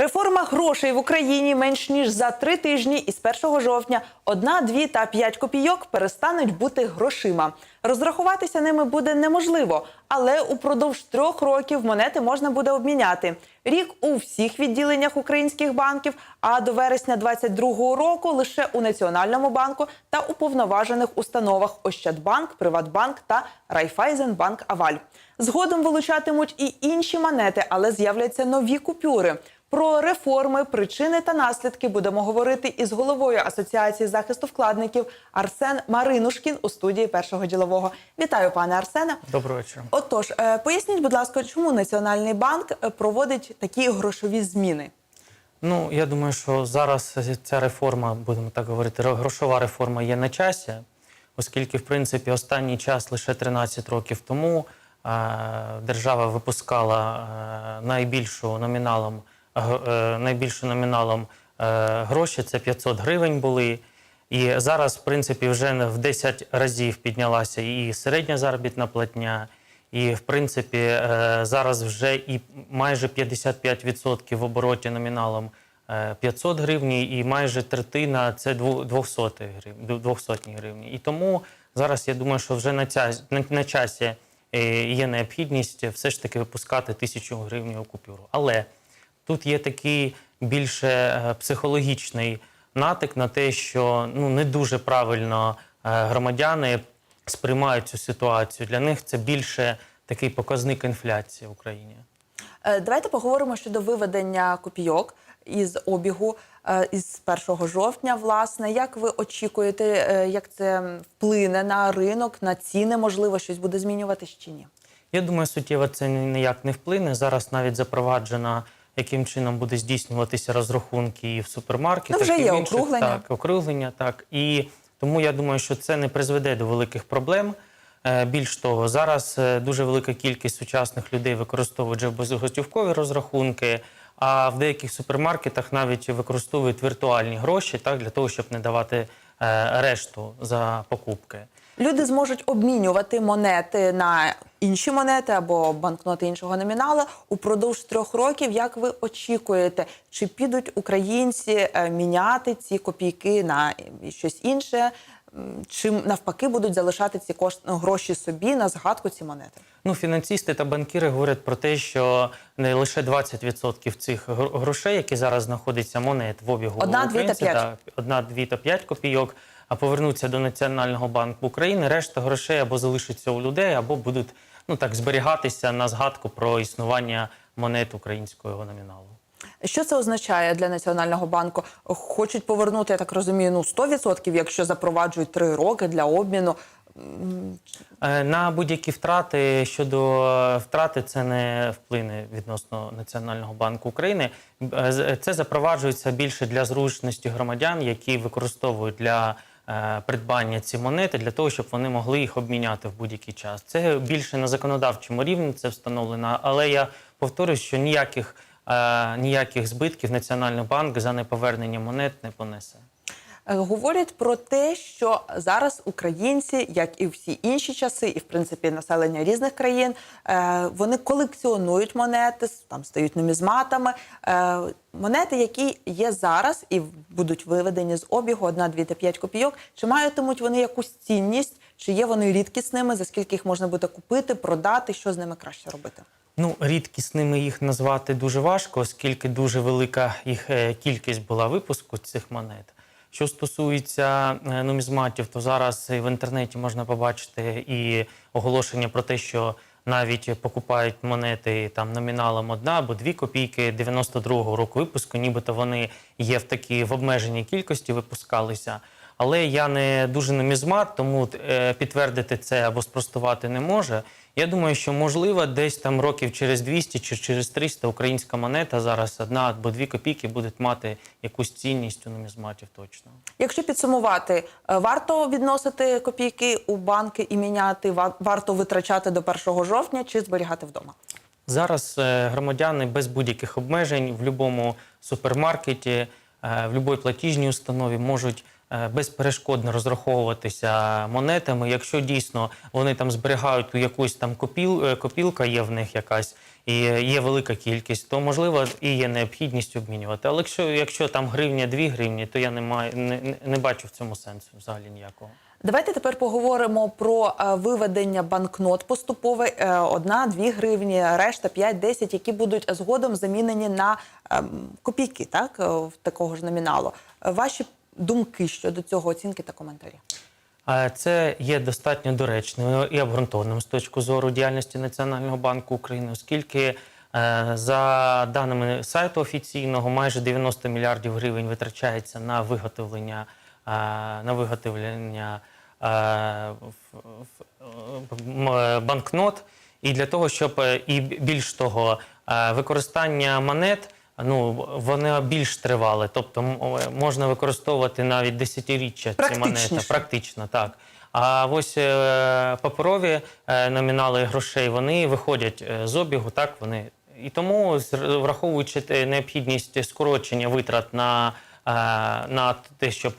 Реформа грошей в Україні менш ніж за три тижні із 1 жовтня одна, дві та п'ять копійок перестануть бути грошима. Розрахуватися ними буде неможливо, але упродовж трьох років монети можна буде обміняти. Рік у всіх відділеннях українських банків, а до вересня 2022 року лише у Національному банку та уповноважених установах Ощадбанк, Приватбанк та Райфайзенбанк Аваль. Згодом вилучатимуть і інші монети, але з'являться нові купюри. Про реформи, причини та наслідки будемо говорити із головою Асоціації захисту вкладників Арсен Маринушкін у студії першого ділового. Вітаю, пане Арсене. Доброго вечора. Отож, е, поясніть, будь ласка, чому Національний банк е, проводить такі грошові зміни? Ну я думаю, що зараз ця реформа, будемо так говорити, грошова реформа є на часі, оскільки, в принципі, останній час лише 13 років тому е, держава випускала найбільшу номіналом е, номіналом е, гроші, це 500 гривень були. І зараз, в принципі, вже в 10 разів піднялася і середня заробітна платня, і в принципі е, зараз вже і майже 55% в обороті номіналом е, 500 гривні, і майже третина це 200 гривні, 200 гривні. І тому зараз я думаю, що вже на, ця, на, часі є необхідність все ж таки випускати тисячу гривень купюру. Але Тут є такий більше е, психологічний натик на те, що ну не дуже правильно е, громадяни сприймають цю ситуацію. Для них це більше такий показник інфляції в Україні. Е, Давайте поговоримо щодо виведення копійок із обігу із 1 жовтня. Власне, як ви очікуєте, як це вплине на ринок, на ціни? Можливо, щось буде змінюватись чи ні? Я думаю, суттєво це ніяк не вплине. Зараз навіть запроваджена, яким чином буде здійснюватися розрахунки і в супермаркетах. Ну, вже і є в інших. округлення. Так, округлення, так. І тому я думаю, що це не призведе до великих проблем. Е, Більш того, зараз е, дуже велика кількість сучасних людей використовують вже безготівкові розрахунки, а в деяких супермаркетах навіть використовують віртуальні гроші так, для того, щоб не давати е, решту за покупки. Люди зможуть обмінювати монети на інші монети або банкноти іншого номінала упродовж трьох років. Як ви очікуєте, чи підуть українці е, міняти ці копійки на щось інше, чи навпаки будуть залишати ці кошти гроші собі на згадку ці монети? Ну, фінансисти та банкіри говорять про те, що не лише 20% цих гр- грошей, які зараз знаходяться монет в обігу Одна, дві та п'ять. одна, дві та п'ять копійок, а повернуться до Національного банку України. Решта грошей або залишаться у людей, або будуть ну так зберігатися на згадку про існування монет українського номіналу. Що це означає для Національного банку? Хочуть повернути, я так розумію, ну 100%, якщо запроваджують три роки для обміну. Е, На будь-які втрати щодо е, втрати це не вплине відносно Національного банку України. Е, Це запроваджується більше для зручності громадян, які використовують для придбання ці монети для того, щоб вони могли їх обміняти в будь-який час. Це більше на законодавчому рівні це встановлено. Але я повторюю, що ніяких, е, ніяких збитків Національний банк за неповернення монет не понесе. Е, Говорять про те, що зараз українці, як і всі інші часи, і в принципі населення різних країн, е, вони колекціонують монети, там стають нумізматами. Е, Монети, які є зараз і будуть виведені з обігу 1, 2 та 5 копійок, чи матимуть вони якусь цінність, чи є вони рідкісними, за скільки їх можна буде купити, продати, що з ними краще робити? Ну, рідкісними їх назвати дуже важко, оскільки дуже велика їх кількість була випуску цих монет. Що стосується е, нумізматів, то зараз в інтернеті можна побачити і оголошення про те, що навіть покупають монети там номіналом одна або дві копійки 92-го року випуску, нібито вони є в такій в обмеженій кількості випускалися. Але я не дуже нумізмат, тому е, підтвердити це або спростувати не може. Я думаю, що можливо десь там років через 200 чи через 300 українська монета зараз одна або дві копійки будуть мати якусь цінність у нумізматів точно. Якщо підсумувати, е, варто відносити копійки у банки і міняти, ва- варто витрачати до 1 жовтня чи зберігати вдома? Зараз е, громадяни без будь-яких обмежень в будь-якому супермаркеті, е, в будь-якій платіжній установі можуть безперешкодно розраховуватися монетами. Якщо дійсно вони там зберігають якусь там копіл, е, копілка є в них якась, і є велика кількість, то можливо і є необхідність обмінювати. Але якщо, якщо там гривня, дві гривні, то я не маю не, не- бачу в цьому сенсу взагалі ніякого. Давайте тепер поговоримо про е, виведення банкнот поступове. е, Одна, дві гривні, решта 5-10, які будуть згодом замінені на ем, копійки, так е, в такого ж номіналу. Е, Ваші думки щодо цього, оцінки та коментарі. Це є достатньо доречним і обґрунтованим з точки зору діяльності Національного банку України, оскільки е, за даними сайту офіційного, майже 90 мільярдів гривень витрачається на виготовлення, е, на виготовлення е, банкнот. І для того, щоб і більш того, використання монет. Ну, вони більш тривали, тобто можна використовувати навіть десятиріччя ці монети. Практично, так. А ось е, паперові е, номінали грошей вони виходять е, з обігу, так вони. І тому, враховуючи необхідність скорочення витрат на, на те, щоб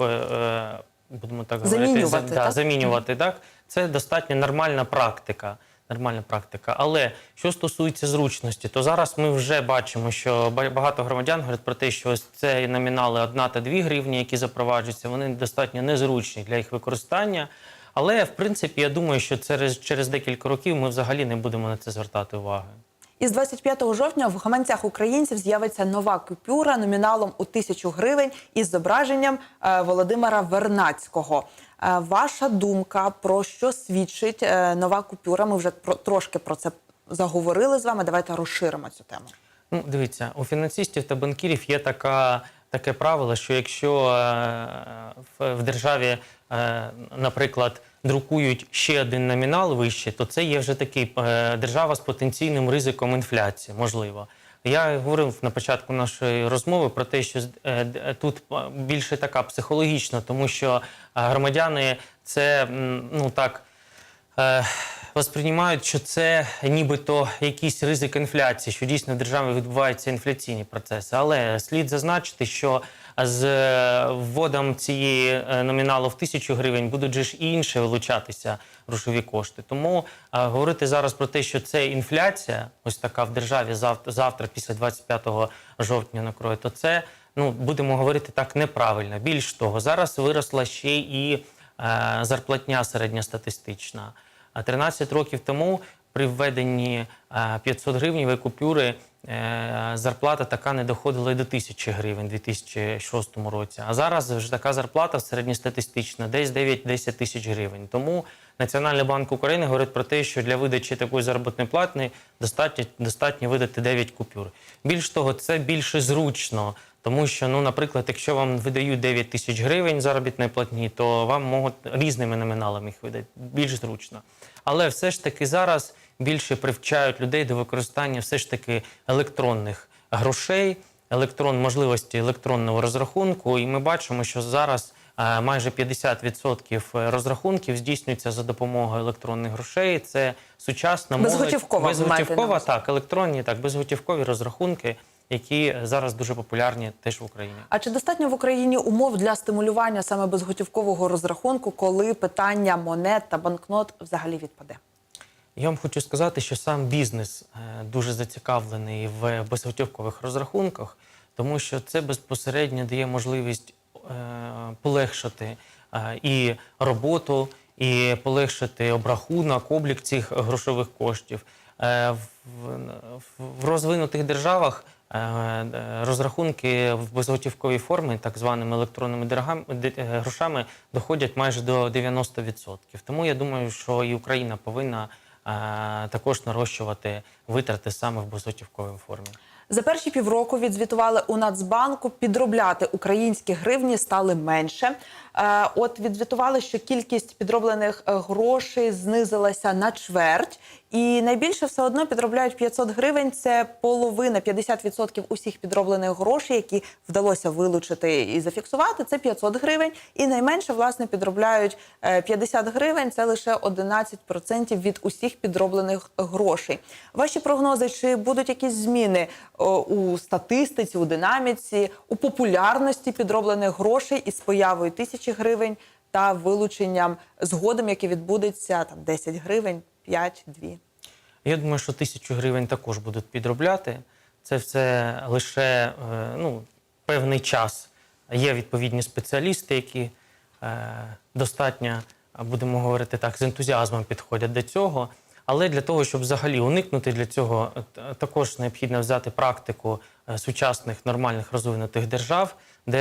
будемо так говорити, Замінювати, за- да, так? замінювати, так, це достатньо нормальна практика. Нормальна практика. Але що стосується зручності, то зараз ми вже бачимо, що ба- багато громадян говорять про те, що ось це номінали 1 та 2 гривні, які запроваджуються, вони достатньо незручні для їх використання. Але в принципі, я думаю, що через, через декілька років ми взагалі не будемо на це звертати уваги. Із 25 жовтня в гаманцях українців з'явиться нова купюра номіналом у тисячу гривень із зображенням е, Володимира Вернацького. Е, Ваша думка про що свідчить е, нова купюра? Ми вже про трошки про це заговорили з вами. Давайте розширимо цю тему. Ну, дивіться, у фінансистів та банкірів є така, таке правило, що якщо в, державі, наприклад, друкують ще один номінал вище, то це є вже такий е, держава з потенційним ризиком інфляції, можливо. Я говорив на початку нашої розмови про те, що е, тут е, більше така психологічна, тому що е, громадяни це ну так е, восприймають, що це нібито якийсь ризик інфляції, що дійсно в державі відбуваються інфляційні процеси. Але слід зазначити, що з е, вводом цієї е, номіналу в тисячу гривень будуть же ж і інші вилучатися грошові кошти. Тому е, говорити зараз про те, що це інфляція, ось така в державі завтра, завтра після 25 жовтня накроє, то це ну будемо говорити так неправильно. Більш того, зараз виросла ще і е, зарплатня середньостатистична. А 13 років тому при введенні е, 500 гривневої купюри е, зарплата така не доходила й до 1000 гривень у 2006 році. А зараз вже така зарплата середньостатистична, десь 9-10 тисяч гривень. Тому Національний банк України говорить про те, що для видачі такої заробітної платни достатньо, достатньо видати 9 купюр. Більш того, це більше зручно. Тому що, ну, наприклад, якщо вам видають 9 тисяч гривень заробітної платні, то вам можуть різними номіналами їх видати більш зручно. Але все ж таки зараз більше привчають людей до використання все ж таки електронних грошей, електрон можливості електронного розрахунку. І ми бачимо, що зараз е, майже 50% розрахунків здійснюється за допомогою електронних грошей. Це сучасна молодь. Безготівкова, безготівкова, так, електронні, так, безготівкові розрахунки, які зараз дуже популярні теж в Україні. А чи достатньо в Україні умов для стимулювання саме безготівкового розрахунку, коли питання монет та банкнот взагалі відпаде? Я вам хочу сказати, що сам бізнес е, дуже зацікавлений в безготівкових розрахунках, тому що це безпосередньо дає можливість е, полегшити е, і роботу, і полегшити обрахунок, облік цих грошових коштів. В, розвинутих державах розрахунки в безготівковій формі, так званими електронними дорогам- е, грошами, доходять майже до 90%. Тому я думаю, що і Україна повинна е, також нарощувати витрати саме в безготівковій формі. За перші півроку відзвітували у Нацбанку, підробляти українські гривні стали менше. Е, От відзвітували, що кількість підроблених е, грошей знизилася на чверть, і найбільше все одно підробляють 500 гривень. Це половина, 50% усіх підроблених грошей, які вдалося вилучити і зафіксувати. Це 500 гривень. І найменше власне підробляють е, 50 гривень. Це лише 11% від усіх підроблених грошей. Ваші прогнози, чи будуть якісь зміни у статистиці, у динаміці, у популярності підроблених грошей із появою тисячі гривень та вилученням згодом, яке відбудеться там 10 гривень, 5, 2? Я думаю, що тисячу гривень також будуть підробляти. Це все лише е, ну, певний час. Є відповідні спеціалісти, які е, достатньо, будемо говорити так, з ентузіазмом підходять до цього. Але для того, щоб взагалі уникнути для цього, е, також необхідно взяти практику сучасних нормальних розвинутих держав, де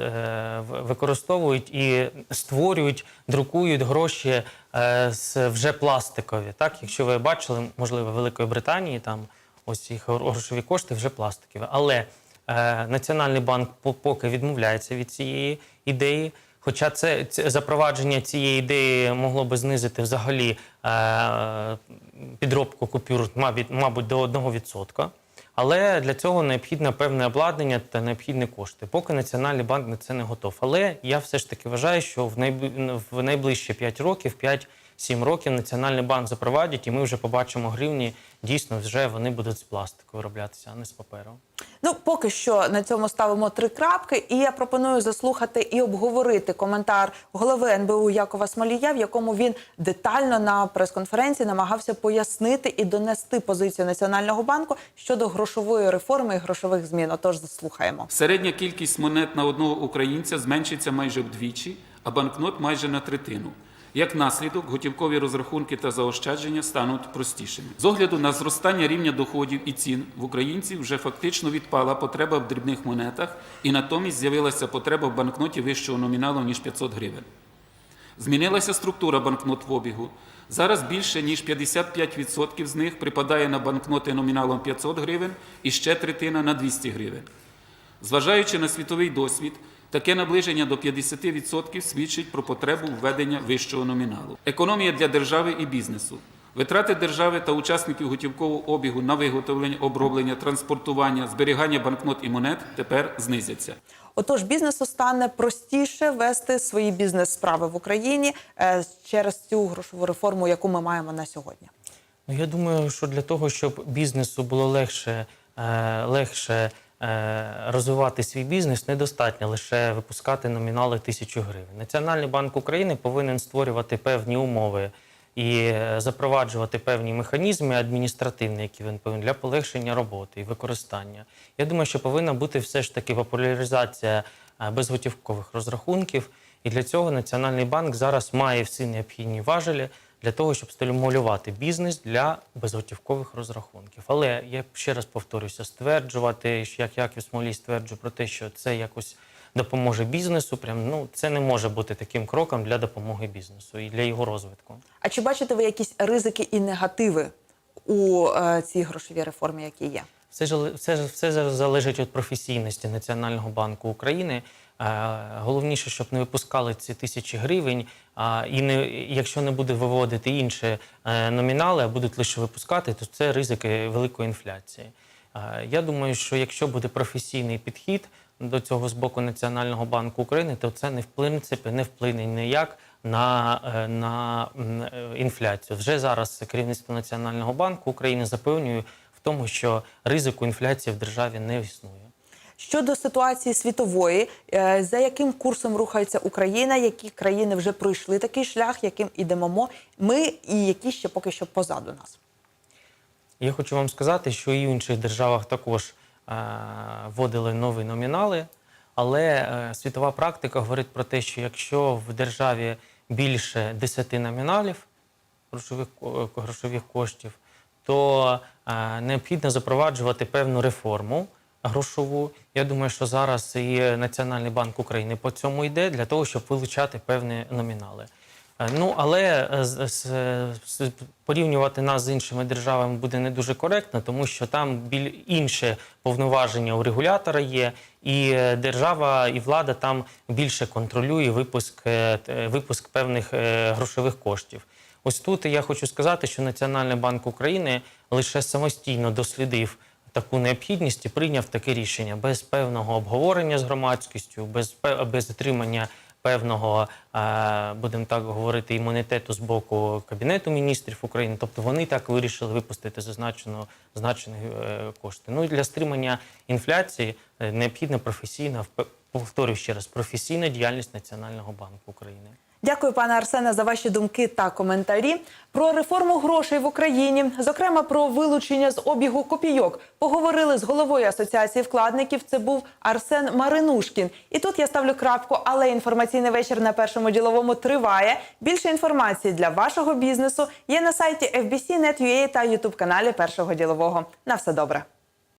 е, використовують і створюють, друкують гроші е, з вже пластикові. Так, якщо ви бачили, можливо, в Великої Британії там ось їх грошові кошти вже пластикові. Але е, Національний банк поки відмовляється від цієї ідеї. Хоча це, запровадження цієї ідеї могло би знизити взагалі підробку купюр, мабуть, до 1%. Але для цього необхідне певне обладнання та необхідні кошти. Поки Національний банк на це не готов. Але я все ж таки вважаю, що в, найб найближчі 5 років, 5-7 років Національний банк запровадять, і ми вже побачимо гривні. Дійсно, вже вони будуть з пластику вироблятися, а не з паперу. Ну, поки що на цьому ставимо три крапки, і я пропоную заслухати і обговорити коментар голови НБУ Якова Смолія, в якому він детально на прес-конференції намагався пояснити і донести позицію Національного банку щодо грошової реформи і грошових змін. Отож, заслухаємо. Середня кількість монет на одного українця зменшиться майже вдвічі, а банкнот майже на третину. Як наслідок, готівкові розрахунки та заощадження стануть простішими. З огляду на зростання рівня доходів і цін в українців вже фактично відпала потреба в дрібних монетах, і натомість з'явилася потреба в банкноті вищого номіналу ніж 500 гривень. Змінилася структура банкнот в обігу. Зараз більше ніж 55% з них припадає на банкноти номіналом 500 гривень і ще третина на 200 гривень. Зважаючи на світовий досвід, таке наближення до 50% свідчить про потребу введення вищого номіналу. Економія для держави і бізнесу. Витрати держави та учасників готівкового обігу на виготовлення, оброблення, транспортування, зберігання банкнот і монет тепер знизяться. Отож, бізнесу стане простіше вести свої бізнес-справи в Україні е, через цю грошову реформу, яку ми маємо на сьогодні. Ну, я думаю, що для того, щоб бізнесу було легше, е, легше розвивати свій бізнес, недостатньо лише випускати номінали тисячу гривень. Національний банк України повинен створювати певні умови і е, запроваджувати певні механізми адміністративні, які він повинен для полегшення роботи і використання. Я думаю, що повинна бути все ж таки популяризація е, безготівкових розрахунків. І для цього Національний банк зараз має всі необхідні важелі для того, щоб стимулювати бізнес для безготівкових розрахунків. Але я ще раз повторюся, стверджувати, що як Яків Смолій стверджує про те, що це якось допоможе бізнесу, прям ну це не може бути таким кроком для допомоги бізнесу і для його розвитку. А чи бачите ви якісь ризики і негативи у е, цій грошовій реформі, які є? Все все, все залежить від професійності Національного банку України. Е, Головніше, щоб не випускали ці тисячі гривень, а, і не якщо не буде виводити інші е, номінали, а будуть лише випускати, то це ризики великої інфляції. Е, Я думаю, що якщо буде професійний підхід до цього з боку Національного банку України, то це не в принципі не вплине ніяк на, на інфляцію. Вже зараз керівництво Національного банку України запевнює в тому, що ризику інфляції в державі не існує. Щодо ситуації світової, е, за яким курсом рухається Україна, які країни вже пройшли такий шлях, яким ідемо ми, і які ще поки що позаду нас? Я хочу вам сказати, що і в інших державах також е, вводили нові номінали, але е, світова практика говорить про те, що якщо в державі більше 10 номіналів грошових, грошових коштів, то необхідно запроваджувати певну реформу грошову. Я думаю, що зараз і Національний банк України по цьому йде для того, щоб вилучати певні номінали. Е, Ну, але е, з- порівнювати нас з іншими державами буде не дуже коректно, тому що там біль інше повноваження у регулятора є, і е, держава і влада там більше контролює випуск, випуск певних грошових коштів. Ось тут я хочу сказати, що Національний банк України лише самостійно дослідив таку необхідність і прийняв таке рішення без певного обговорення з громадськістю, без, без отримання певного, е, будемо так говорити, імунітету з боку Кабінету міністрів України. Тобто вони так вирішили випустити зазначено, зазначені е, кошти. Ну і для стримання інфляції е, необхідна професійна, повторюю ще раз, професійна діяльність Національного банку України. Дякую, пане Арсене, за ваші думки та коментарі. Про реформу грошей в Україні, зокрема про вилучення з обігу копійок, поговорили з головою асоціації вкладників. Це був Арсен Маринушкін. І тут я ставлю крапку, але інформаційний вечір на першому діловому триває. Більше інформації для вашого бізнесу є на сайті FBC.net.ua та Ютуб каналі Першого ділового. На все добре.